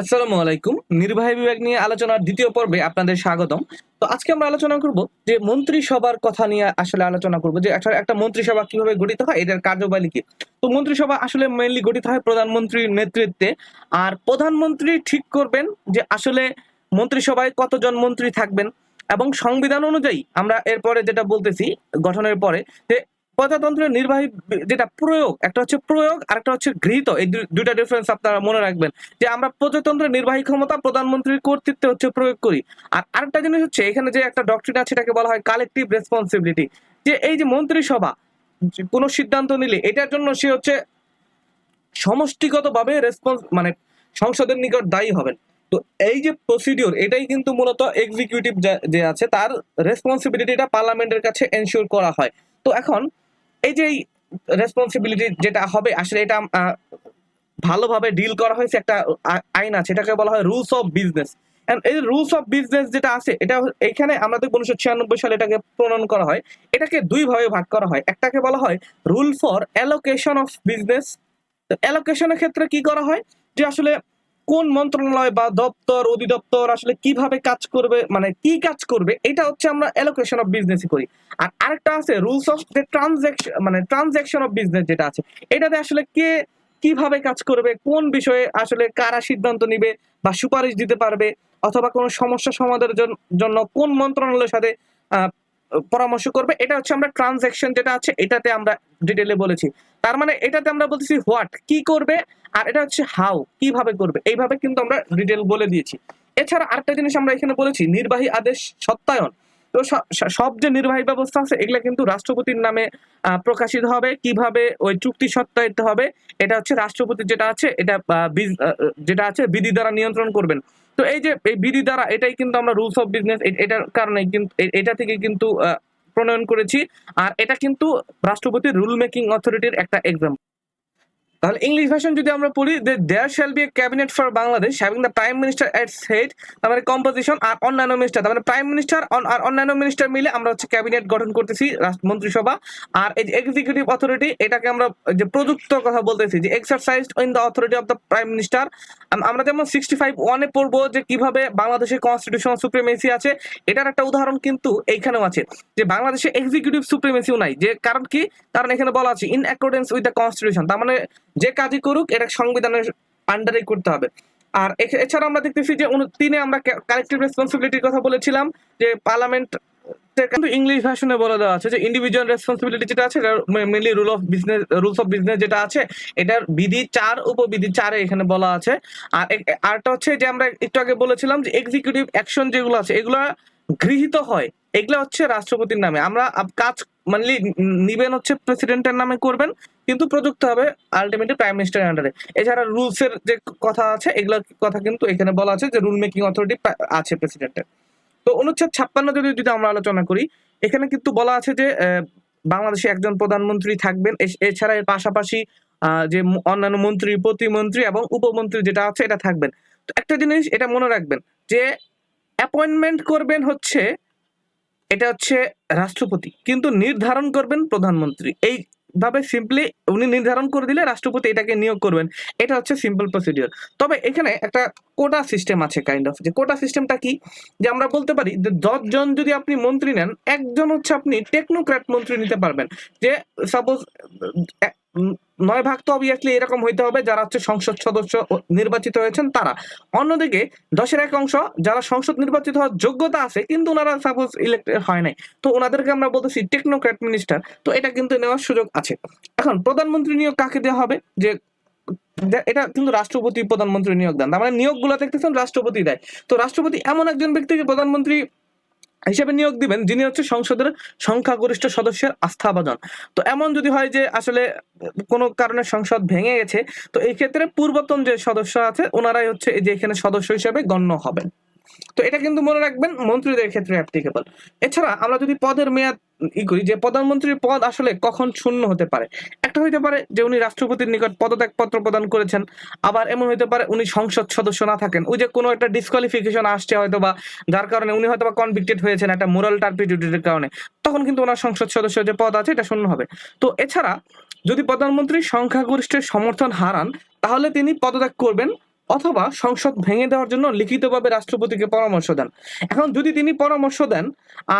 আসসালামু আলাইকুম। নির্বাহী বিভাগ নিয়ে আলোচনার দ্বিতীয় পর্বে আপনাদের স্বাগতম। তো আজকে আমরা আলোচনা করব যে মন্ত্রিসভার কথা নিয়ে আসলে আলোচনা করব যে একটা একটা মন্ত্রিসভা কীভাবে গঠিত হয় এদের কার্যবলী কি? তো মন্ত্রিসভা আসলে মেইনলি গঠিত হয় প্রধানমন্ত্রীর নেতৃত্বে। আর প্রধানমন্ত্রী ঠিক করবেন যে আসলে মন্ত্রিসভায় কতজন মন্ত্রী থাকবেন এবং সংবিধান অনুযায়ী আমরা এরপরে যেটা বলতেছি, গঠনের পরে যে প্রজাতন্ত্রের নির্বাহী যেটা প্রয়োগ, একটা হচ্ছে প্রয়োগ আর একটা হচ্ছে গৃহীত। এই দুইটা ডিফারেন্স আপনারা মনে রাখবেন যে আমরা প্রজাতন্ত্রের নির্বাহী ক্ষমতা প্রধানমন্ত্রীর কর্তৃত্বে হচ্ছে প্রয়োগ করি। আর আরেকটা জিনিস হচ্ছে, এখানে যে একটা ডক্টরিন আছে সেটাকে বলা হয় কালেকটিভ রেসপন্সিবিলিটি যে এই যে মন্ত্রিসভা, কোনো সিদ্ধান্ত নিলে এটার জন্য সে হচ্ছে সমষ্টিগতভাবে রেসপন্স মানে সংসদের নিকট দায়ী হবেন। তো এই যে প্রসিডিওর এটাই কিন্তু মূলত এক্সিকিউটিভ যে আছে, তার রেসপন্সিবিলিটিটা পার্লামেন্টের কাছে এনশিওর করা হয়। তো এখন এই যে রেসপন্সিবিলিটি যেটা হবে, আসলে এটা ভালোভাবে ডিল করা হয়েছে একটা আইন আছে, এটাকে বলা হয় রুলস অফ বিজনেস এই রুলস অফ বিজনেস যেটা আছে, এটা এখানে আমরা দেখব উনিশশো ছিয়ানব্বই সালে এটাকে প্রণয়ন করা হয়। এটাকে দুই ভাবে ভাগ করা হয়। একটাকে বলা হয় rule for allocation of business অ্যালোকেশনের ক্ষেত্রে কি করা হয়? যে আসলে কোন মন্ত্রণালয় বা দপ্তর, অধিদপ্তর আসলে কীভাবে কাজ করবে মানে কি কাজ করবে, এটা হচ্ছে আমরা অ্যালোকেশন অফ বিজনেস করি। আর আরেকটা আছে রুলস অফ যে ট্রানজ্যাকশন মানে ট্রানজ্যাকশন অফ বিজনেস যেটা আছে, এটাতে আসলে কে কীভাবে কাজ করবে, কোন বিষয়ে আসলে কারা সিদ্ধান্ত নিবে বা সুপারিশ দিতে পারবে, অথবা কোনো সমস্যা সমাধানের জন্য কোন মন্ত্রণালয়ের সাথে পরামর্শ করবে, এটা হচ্ছে আমরা ট্রানজ্যাকশন যেটা আছে, এটাতে আমরা ডিটেলে বলেছি। তার মানে এটাতে আমরা বলতেছি হোয়াট কি করবে? আর এটা হচ্ছে হাউ কীভাবে করবে? এইভাবে কিন্তু আমরা ডিটেল বলে দিয়েছি। এছাড়া আরেকটা জিনিস আমরা এখানে বলেছি, নির্বাহী আদেশ সত্যায়ন। তো সব যে নির্বাহী ব্যবস্থা আছে, এগুলা কিন্তু রাষ্ট্রপতির নামে প্রকাশিত হবে। কীভাবে ওই চুক্তি সত্যায়িত হবে, এটা হচ্ছে রাষ্ট্রপতি যেটা আছে, এটা যেটা আছে, বিধি দ্বারা নিয়ন্ত্রণ করবেন। তো এই যে, এই বিধি দ্বারা এটাই কিন্তু আমরা রুলস অফ বিজনেস এটার কারণে কিন্তু এটা থেকে কিন্তু প্রণয়ন করেছি। আর এটা কিন্তু রাষ্ট্রপতির রুল মেকিং অথরিটির একটা এক্সাম তাহলে ইংলিশ ভার্সন যদি আমরা পড়ি there shall be a cabinet for Bangladesh having the prime minister at head তার মানে কম্পোজিশন আর অন্যান্য মিনিস্টার তার মানে প্রাইম মিনিস্টার আর অন্যান্য মিনিস্টার মিলে আমরা হচ্ছে ক্যাবিনেট গঠন করতেছি মন্ত্রিসভা আর এই যে এক্সিকিউটিভ অথরিটি এটাকে আমরা যে প্রযুক্ত কথা বলতেছি, যে exercise in the authority of the prime minister আমরা যেমন সিক্সটি ফাইভ ওয়ানে পড়ব যে কীভাবে বাংলাদেশের কনস্টিটিউশনাল সুপ্রিমেসি আছে, এটার একটা উদাহরণ কিন্তু এইখানেও আছে, যে বাংলাদেশে এক্সিকিউটিভ সুপ্রিমেসিও নাই, যে কারণ কি? কারণ এখানে বলা আছে in accordance with the constitution তার মানে যে কাজই করুক, এটা সংবিধানের আন্ডারে করতে হবে। আর এছাড়া আমরা দেখতেছি যে তিনে আমরা কালেকটিভ রেসপন্সিবিলিটির কথা বলেছিলাম যে পার্লামেন্ট কিন্তু ইংলিশ ভার্সনে বলে দেওয়া আছে যে ইন্ডিভিজুয়াল রেসপন্সিবিলিটি যেটা আছে mainly rule of business rules of business যেটা আছে, এটার বিধি চার, উপবিধি চারে এখানে বলা আছে। আর আরেকটা হচ্ছে যে আমরা একটু আগে বলেছিলাম যে এক্সিকিউটিভ অ্যাকশন যেগুলো আছে, এগুলো গৃহীত হয়। এগুলো হচ্ছে রাষ্ট্রপতির নামে। আমরা কাজ মানলি নিবেন হচ্ছে প্রেসিডেন্টের নামে করবেন, কিন্তু প্রযুক্ত হবে আলটিমেটলি প্রাইম মিনিস্টার আন্ডারে এছাড়া রুলস এর যে কথা আছে, এগুলো কথা কিন্তু এখানে বলা আছে যে রুল মেকিং অথরিটি আছে প্রেসিডেন্টের তো অনুচ্ছেদ ছাপ্পান্ন যদি যদি আমরা আলোচনা করি, এখানে কিন্তু বলা আছে যে বাংলাদেশে একজন প্রধানমন্ত্রী থাকবেন। এছাড়া এর পাশাপাশি যে অন্যান্য মন্ত্রী, প্রতিমন্ত্রী এবং উপমন্ত্রী যেটা আছে, এটা থাকবেন। তো একটা জিনিস এটা মনে রাখবেন যে অ্যাপয়েন্টমেন্ট করবেন হচ্ছে এটা হচ্ছে রাষ্ট্রপতি। কিন্তু নির্ধারণ করবেন প্রধানমন্ত্রী। এই ভাবে সিম্পলি উনি নির্ধারণ করে দিলে রাষ্ট্রপতি এটাকে নিয়োগ করবেন। এটা হচ্ছে সিম্পল প্রসিডিওর তবে এখানে একটা কোটা সিস্টেম আছে কাইন্ড অফ যে কোটা সিস্টেমটা কি? যে আমরা বলতে পারি যে দশজন যদি আপনি মন্ত্রী নেন, একজন হচ্ছে আপনি টেকনোক্র্যাট মন্ত্রী নিতে পারবেন। যে সাপোজ নয় ভাগ তো অবভিয়াসলি এরকম হইতে হবে, যারা হচ্ছে সংসদ সদস্য নির্বাচিত হয়েছেন তারা। অন্যদিকে, দশের এক অংশ, যারা সংসদ নির্বাচিত হওয়ার যোগ্যতা আছে, কিন্তু ওনারা সাপোজ ইলেক্টেড হয় নাই। তো ওনাদেরকে আমরা বলতেছি টেকনোক্র্যাট মিনিস্টার তো এটা কিন্তু নেওয়ার সুযোগ আছে। এখন, প্রধানমন্ত্রী নিয়োগ কাকে দেওয়া হবে? যে এটা কিন্তু রাষ্ট্রপতি প্রধানমন্ত্রী নিয়োগ দেন। তার মানে নিয়োগগুলো দেখতেছেন, রাষ্ট্রপতি দেয়। তো রাষ্ট্রপতি এমন একজন ব্যক্তিকে প্রধানমন্ত্রী হিসেবে নিয়োগ দিবেন, যিনি হচ্ছে সংসদের সংখ্যাগরিষ্ঠ সদস্যের আস্থা আস্থাভাজন। তো এমন যদি হয় যে আসলে কোনো কারণে সংসদ ভেঙে গেছে, তো এই ক্ষেত্রে পূর্বতন যে সদস্য আছে, ওনারাই হচ্ছে এই যে এখানে সদস্য হিসেবে গণ্য হবেন। তো এটা কিন্তু মনে রাখবেন মন্ত্রীদের ক্ষেত্রে অ্যাপ্লিকেবল এছাড়া আমরা যদি পদের মেয়াদ ই করি, যে প্রধানমন্ত্রীর পদ আসলে কখন শূন্য হতে পারে? একটা হইতে পারে যে উনি রাষ্ট্রপতির নিকট পদত্যাগ পত্র প্রদান করেছেন, আবার এমন হইতে পারে উনি সংসদ সদস্য না থাকেন। ওই যে কোনো একটা ডিসকোয়ালিফিকেশন আসছে হয়তো বা, যার কারণে উনি হয়তো বা কনভিক্টেড হয়েছেন একটা মোরাল টার্পিডিউটির কারণে। তখন কিন্তু ওনার সংসদ সদস্য যে পদ আছে, এটা শূন্য হবে। তো এছাড়া যদি প্রধানমন্ত্রী সংখ্যাগরিষ্ঠের সমর্থন হারান, তাহলে তিনি পদত্যাগ করবেন অথবা সংসদ ভেঙে দেওয়ার জন্য লিখিতভাবে রাষ্ট্রপতিকে পরামর্শ দেন। এখন যদি তিনি পরামর্শ দেন,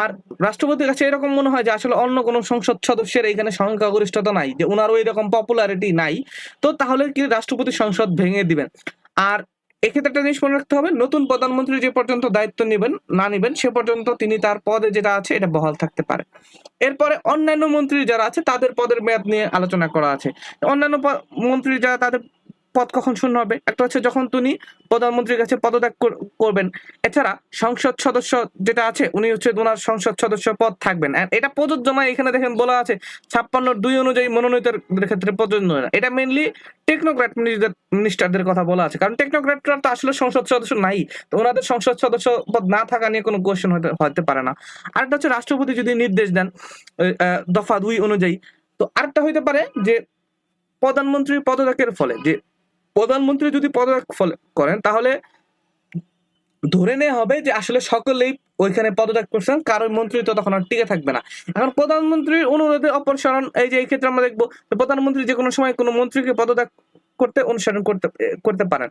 আর রাষ্ট্রপতির কাছে এরকম মনে হয় যে আসলে অন্য কোনো সংসদ সদস্যের এখানে সংখ্যাগরিষ্ঠতা নাই, যে ওনারও এরকম পপুলারিটি নাই, তো তাহলে কি রাষ্ট্রপতি সংসদ ভেঙে দিবেন? আর এক্ষেত্রে একটা জিনিস মনে রাখতে হবে, নতুন প্রধানমন্ত্রী যে পর্যন্ত দায়িত্ব নেবেন, না নেবেন, সে পর্যন্ত তিনি তার পদে যেটা আছে এটা বহাল থাকতে পারে। এরপরে অন্যান্য মন্ত্রী যারা আছে, তাদের পদের মেয়াদ নিয়ে আলোচনা করা আছে। অন্যান্য মন্ত্রী যারা তাদের পদ কখন শূন্য হবে? একটা হচ্ছে যখন তিনি প্রধানমন্ত্রীর কাছে পদত্যাগ করবেন। এছাড়া সংসদ সদস্য যেটা আছে, উনি হচ্ছে ওনার সংসদ সদস্য পদ থাকবেন। এটা প্রযোজ্য নয়, এখানে দেখেন বলা আছে ছাপ্পান্ন দুই অনুযায়ী মনোনীতের ক্ষেত্রে প্রযোজ্য নয়। এটা মেনলি টেকনোক্র্যাট মিনিস্টারদের কথা বলা আছে। কারণ টেকনোক্র্যাটরা তো আসলে সংসদ সদস্য নাই। তো ওনাদের সংসদ সদস্য পদ না থাকা নিয়ে কোনো কোয়েশ্চেন হতে হতে পারে না। আরেকটা হচ্ছে রাষ্ট্রপতি যদি নির্দেশ দেন দফা দুই অনুযায়ী, তো আরেকটা হইতে পারে যে প্রধানমন্ত্রীর পদত্যাগের ফলে যে প্রধানমন্ত্রী যদি পদত্যাগ করেন, তাহলে ধরে নেওয়া হবে যে আসলে সকলেই ওইখানে পদত্যাগ করছেন, কারোর মন্ত্রী তো তখন আর টিকে থাকবে না। এখন প্রধানমন্ত্রীর অনুরোধে অপসারণ, এই যে এই ক্ষেত্রে আমরা দেখব প্রধানমন্ত্রী যে কোনো সময় কোনো মন্ত্রীকে পদত্যাগ করতে, অনুসরণ করতে করতে পারেন।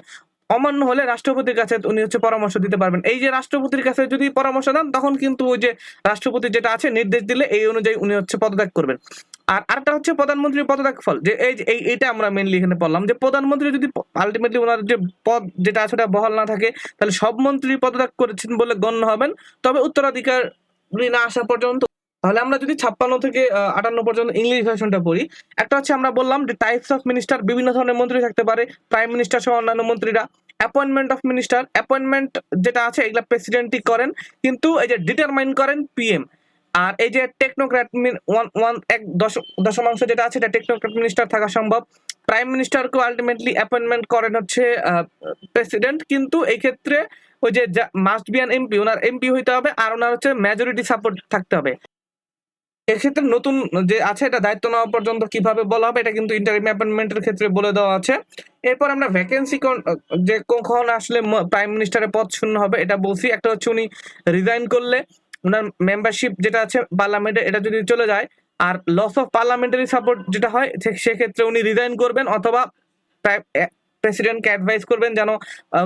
অমান্য হলে রাষ্ট্রপতির কাছে উনি হচ্ছে পরামর্শ দিতে পারবেন। এই যে রাষ্ট্রপতির কাছে যদি পরামর্শ দেন, তখন কিন্তু ওই যে রাষ্ট্রপতি যেটা আছে, নির্দেশ দিলে এই অনুযায়ী উনি হচ্ছে পদত্যাগ করবেন। আর আরেকটা হচ্ছে প্রধানমন্ত্রীর পদত্যাগ ফল যে এই এই এইটা আমরা মেনলি এখানে পড়লাম, যে প্রধানমন্ত্রী যদি আলটিমেটলি ওনার যে পদ যেটা আছে ওটা বহাল না থাকে, তাহলে সব মন্ত্রী পদত্যাগ করেছেন বলে গণ্য হবেন। তবে উত্তরাধিকার না আসা পর্যন্ত, তাহলে আমরা যদি ছাপ্পান্ন থেকে আটান্ন পর্যন্ত ইংলিশ ভার্সনটা পড়ি, একটা হচ্ছে আমরা বললাম যে টাইপস অফ মিনিস্টার বিভিন্ন ধরনের মন্ত্রী থাকতে পারে প্রাইম মিনিস্টার সহ অন্যান্য মন্ত্রীরা অ্যাপয়েন্টমেন্ট অফ মিনিস্টার অ্যাপয়েন্টমেন্ট যেটা আছে এগুলা প্রেসিডেন্টই করেন, কিন্তু এই যে ডিটারমাইন করেন পিএম আর এই যে টেকনোক্র্যাট ওয়ান ওয়ান এক দশ, দশমাংশ যেটা আছে, এটা টেকনোক্র্যাট মিনিস্টার থাকা সম্ভব। প্রাইম মিনিস্টারকেও আলটিমেটলি অ্যাপয়েন্টমেন্ট করেন হচ্ছে প্রেসিডেন্ট কিন্তু এই ক্ষেত্রে ওই যে মাস্ট বি অ্যান এমপি ওনার এমপি হইতে হবে আর ওনার হচ্ছে মেজরিটি সাপোর্ট থাকতে হবে। এক্ষেত্রে নতুন যে আছে, এটা দায়িত্ব নেওয়া পর্যন্ত কীভাবে বলা হবে, এটা কিন্তু ইন্টারিম অ্যাপয়েন্টমেন্টের ক্ষেত্রে বলে দেওয়া আছে। এরপর আমরা ভ্যাকেন্সি যে কখন আসলে প্রাইম মিনিস্টারের পদ শূন্য হবে, এটা বলছি। একটা হচ্ছে উনি রিজাইন করলে ওনার মেম্বারশিপ যেটা আছে পার্লামেন্টে এটা যদি চলে যায়, আর লস অফ পার্লামেন্টারি সাপোর্ট যেটা হয় সেক্ষেত্রে উনি রিজাইন করবেন অথবা প্রেসিডেন্টকে অ্যাডভাইস করবেন যেন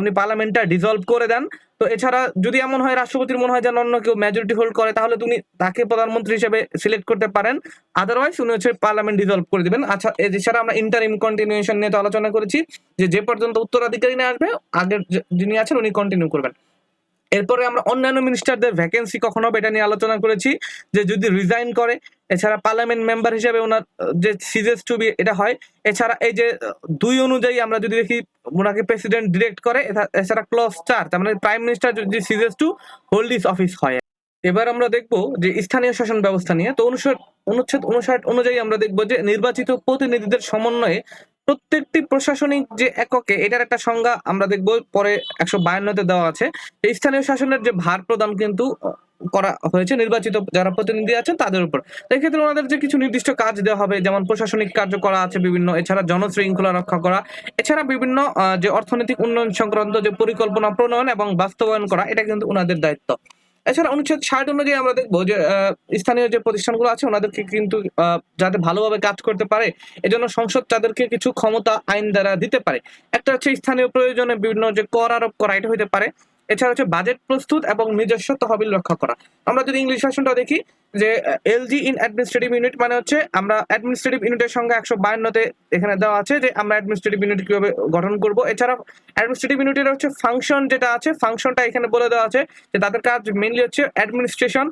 উনি পার্লামেন্টটা ডিসলভ করে দেন। তো এছাড়া যদি এমন হয়, রাষ্ট্রপতির মনে হয় যেন অন্য কেউ মেজরিটি হোল্ড করে, তাহলে তুমি তাকে প্রধানমন্ত্রী হিসেবে সিলেক্ট করতে পারেন। আদারওয়াইজ উনি হচ্ছে পার্লামেন্ট ডিসলভ করে দিবেন। আচ্ছা এছাড়া আমরা ইন্টারিম কন্টিনিউশন নিয়ে তো আলোচনা করেছি, যে যে পর্যন্ত উত্তরাধিকারী না আসবে, আগের যিনি আছেন, উনি কন্টিনিউ করবেন। এরপরে আমরা অন্যান্য মিনিস্টারদের ভ্যাকেন্সি কখন হবে এটা নিয়ে আলোচনা করেছি, যে যদি রিজাইন করে, এছাড়া পার্লামেন্ট মেম্বার হিসেবে ওনার যে সিজেস টু বি এটা হয়, এছাড়া এই যে দুই অনুযায়ী আমরা যদি দেখি, ওনাকে প্রেসিডেন্ট ডিরেক্ট করে এছা- এছাড়া ক্লস চার তার মানে প্রাইম মিনিস্টার যদি ceases to hold his office হয়। এবার আমরা দেখব যে স্থানীয় শাসন ব্যবস্থা নিয়ে, তো অনুচ্ছেদ অনুচ্ছেদ উনষাট অনুযায়ী আমরা দেখব যে নির্বাচিত প্রতিনিধিদের সমন্বয়ে প্রত্যেকটি প্রশাসনিক যে এককে, এটার একটা সংজ্ঞা আমরা দেখব, পরে একশো বায়ান্নতে দেওয়া আছে। স্থানীয় শাসনের যে ভার প্রদান কিন্তু করা হয়েছে, নির্বাচিত যারা প্রতিনিধি আছেন তাদের উপর। এক্ষেত্রে ওনাদের যে কিছু নির্দিষ্ট কাজ দেওয়া হবে, যেমন প্রশাসনিক কার্য করা আছে বিভিন্ন, এছাড়া জনশৃঙ্খলা রক্ষা করা, এছাড়া বিভিন্ন যে অর্থনৈতিক উন্নয়ন সংক্রান্ত যে পরিকল্পনা প্রণয়ন এবং বাস্তবায়ন করা, এটা কিন্তু ওনাদের দায়িত্ব। এছাড়া অনুচ্ছেদ ষাট অনুযায়ী আমরা দেখব যে স্থানীয় যে প্রতিষ্ঠানগুলো আছে, ওনাদেরকে কিন্তু যাতে ভালোভাবে কাজ করতে পারে, এজন্য সংসদ তাদেরকে কিছু ক্ষমতা আইন দ্বারা দিতে পারে। একটা হচ্ছে স্থানীয় প্রয়োজনে বিভিন্ন যে কর আরোপ করা, এটা হইতে পারে। এছাড়া হচ্ছে বাজেট প্রস্তুত এবং নিজস্ব তহবিল রক্ষা করা। আমরা যদি ইংলিশ ভার্সনটা দেখি, যে এলজি ইন অ্যাডমিনিস্ট্রেটিভ ইউনিট মানে হচ্ছে আমরা অ্যাডমিনিস্ট্রেটিভ ইউনিটের সঙ্গে একশো বায়ান্নতে এখানে দেওয়া আছে যে, আমরা অ্যাডমিনিস্ট্রেটিভ ইউনিট কীভাবে গঠন করব। এছাড়া অ্যাডমিনিস্ট্রেটিভ ইউনিটের হচ্ছে ফাংশন যেটা আছে ফাংশনটা এখানে বলে দেওয়া আছে যে, তাদের কাজ মেইনলি হচ্ছে অ্যাডমিনিস্ট্রেশন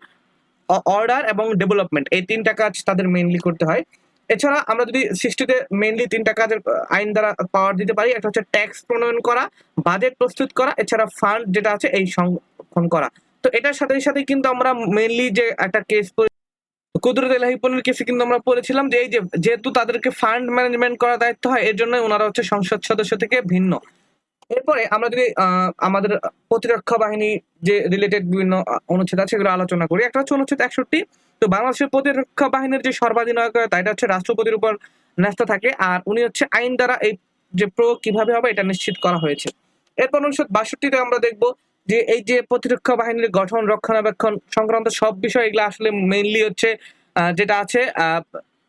অর্ডার এবং ডেভেলপমেন্ট এই তিনটা কাজ তাদের মেইনলি করতে হয়। এছাড়া আমরা যদি সৃষ্টিতে মেনলি তিনটা কাজের আইন দ্বারা পাওয়ার দিতে পারি, একটা হচ্ছে ট্যাক্স প্রণয়ন করা বাজেট প্রস্তুত করা, এছাড়া ফান্ড যেটা আছে এই সংরক্ষণ করা। তো এটার সাথে সাথে কিন্তু আমরা মেনলি যে একটা কেস কুদরত এলাহি কেসে কিন্তু আমরা পড়েছিলাম যে এই যে যেহেতু তাদেরকে ফান্ড ম্যানেজমেন্ট করার দায়িত্ব হয়, এর জন্য ওনারা হচ্ছে সংসদ সদস্য থেকে ভিন্ন। এরপরে আমরা যদি আমাদের প্রতিরক্ষা বাহিনী যে রিলেটেড বিভিন্ন অনুচ্ছেদ আছে সেগুলো আলোচনা করি। একটা হচ্ছে অনুচ্ছেদ একষট্টি। তো বাংলাদেশের প্রতিরক্ষা বাহিনীর যে সর্বাধিনায়কতা এটা হচ্ছে রাষ্ট্রপতির উপর ন্যস্ত থাকে। আর উনি হচ্ছে আইন দ্বারা এই যে প্রয়োগ কীভাবে হবে, এটা নিশ্চিত করা হয়েছে। এরপর অনুচ্ছেদ বাষট্টিতে আমরা দেখব যে এই যে প্রতিরক্ষা বাহিনীর গঠন, রক্ষণাবেক্ষণ সংক্রান্ত সব বিষয়, এগুলো আসলে মেইনলি হচ্ছে যেটা আছে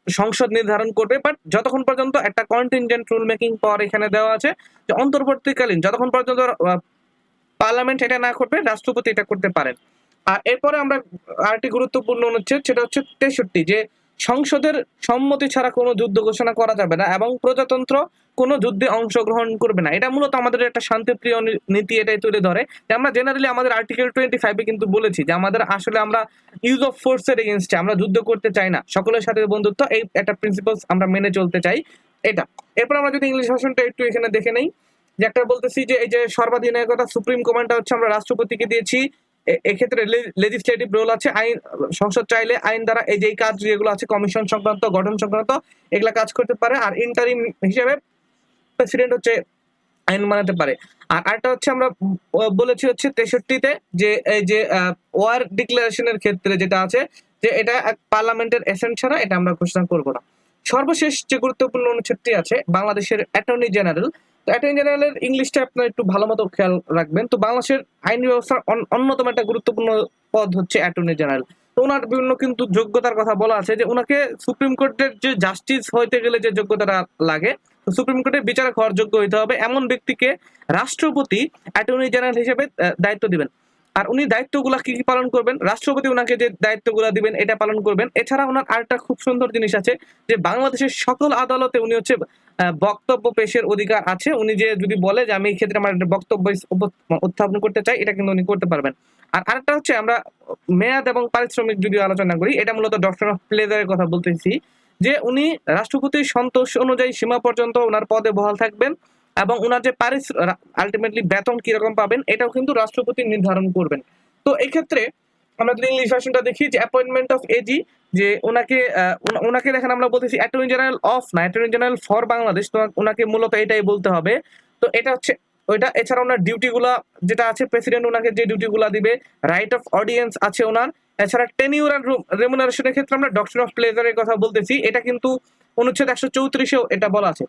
সংসদ নির্ধারণ করবে বাট যতক্ষণ পর্যন্ত একটা কন্টিনজেন্ট রুল মেকিং পাওয়ার এখানে দেওয়া আছে, যে অন্তর্বর্তীকালীন, যতক্ষণ পর্যন্ত পার্লামেন্ট এটা না করবে, রাষ্ট্রপতি এটা করতে পারেন। আর এরপরে আমরা আরেকটি গুরুত্বপূর্ণ অনুচ্ছেদ, সেটা হচ্ছে তেষট্টি, যে সংসদের সম্মতি ছাড়া কোনো যুদ্ধ ঘোষণা করা যাবে না এবং প্রজাতন্ত্র কোনো যুদ্ধে অংশগ্রহণ করবে না। এটা মূলত আমাদের একটা শান্তিপ্রিয় নীতি, এটাই তুলে ধরে। যে আমরা জেনারেলি আমাদের আর্টিকেল টোয়েন্টি ফাইভে কিন্তু বলেছি যে আমাদের আসলে আমরা ইউজ অফ ফোর্সের এগেনস্টে আমরা যুদ্ধ করতে চাই না। সকলের সাথে বন্ধুত্ব, এই একটা প্রিন্সিপালস আমরা মেনে চলতে চাই। এটা। এরপর আমরা যদি ইংলিশ ভাষণটা একটু এখানে দেখে নেই, যে একটা বলতেছি যে এই যে সর্বাধিনায়কতা সুপ্রিম কমান্ডটা হচ্ছে আমরা রাষ্ট্রপতিকে দিয়েছি। এক্ষেত্রে লেজিসলেটিভ রোল আছে, আইন, সংসদ চাইলে আইন দ্বারা এই যে কাজ যেগুলো আছে কমিশন সংক্রান্ত, গঠন সংক্রান্ত, এগুলা কাজ করতে পারে। আর ইন্টারিম হিসেবে প্রেসিডেন্ট হচ্ছে আইন বানাতে পারে। আর আরেকটা হচ্ছে আমরা বলেছি হচ্ছে তেষট্টিতে যে এই যে ওয়ার ডিক্লারেশনের ক্ষেত্রে যেটা আছে, যে এটা পার্লামেন্টের এসেন্ট ছাড়া এটা আমরা ঘোষণা করব না। সর্বশেষ যে গুরুত্বপূর্ণ অনুচ্ছেদটি আছে, বাংলাদেশের অ্যাটর্নি জেনারেল অ্যাটর্নি জেনারেলের ইংলিশটা আপনার একটু ভালো মতো খেয়াল রাখবেন। তো বাংলাদেশের আইন ব্যবস্থার অন্যতম একটা গুরুত্বপূর্ণ পদ হচ্ছে অ্যাটর্নি জেনারেল তো ওনার বিভিন্ন কিন্তু যোগ্যতার কথা বলা আছে যে ওনাকে সুপ্রিম কোর্টের যে জাস্টিস হইতে গেলে যে যোগ্যতাটা লাগে সুপ্রিম কোর্টের বিচারক হওয়ার যোগ্য হইতে হবে। এমন ব্যক্তিকে রাষ্ট্রপতি অ্যাটর্নি জেনারেল হিসেবে দায়িত্ব দিবেন। আর উনি দায়িত্বগুলা কি কি পালন করবেন? রাষ্ট্রপতি ওনাকে যে দায়িত্বগুলা দিবেন, এটা পালন করবেন। এছাড়া ওনার আরেকটা খুব সুন্দর জিনিস আছে যে, বাংলাদেশের সকল আদালতে উনি হচ্ছে বক্তব্য পেশের অধিকার আছে। উনি যে যদি বলে যে, আমি এই ক্ষেত্রে আমার বক্তব্য উত্থাপন করতে চাই, এটা কিন্তু উনি করতে পারবেন। আর আরেকটা হচ্ছে, আমরা মেয়াদ এবং পারিশ্রমিক যদি আলোচনা করি, এটা মূলত ডক্টর অফ প্লেজারের কথা বলতেছি যে, উনি রাষ্ট্রপতির সন্তোষ অনুযায়ী সীমা পর্যন্ত ওনার পদে বহাল থাকবেন। এবং ওনার যে পারিস আলটিমেটলি বেতন কীরকম পাবেন, এটাও কিন্তু রাষ্ট্রপতি নির্ধারণ করবেন। তো এই ক্ষেত্রে আমরা যদি ইংলিশ ভার্সনটা দেখি, যে অ্যাপয়েন্টমেন্ট অফ এজি যে ওনাকে ওনাকে দেখেন আমরা বলতেছি অ্যাটর্নি জেনারেল অফ না অ্যাটর্নি জেনারেল ফর বাংলাদেশ তো ওনাকে মূলত এটাই বলতে হবে। তো এটা হচ্ছে, ওইটা এছাড়া ওনার ডিউটিগুলা যেটা আছে প্রেসিডেন্ট ওনাকে যে ডিউটিগুলা দিবে রাইট অফ অডিয়েন্স আছে ওনার। এছাড়া টেনিউর আর রেমুনারেশনের ক্ষেত্রে আমরা ডক্টর অফ প্লেজারের কথা বলতেছি, এটা কিন্তু অনুচ্ছেদ একশো চৌত্রিশেও এটা বলা আছে।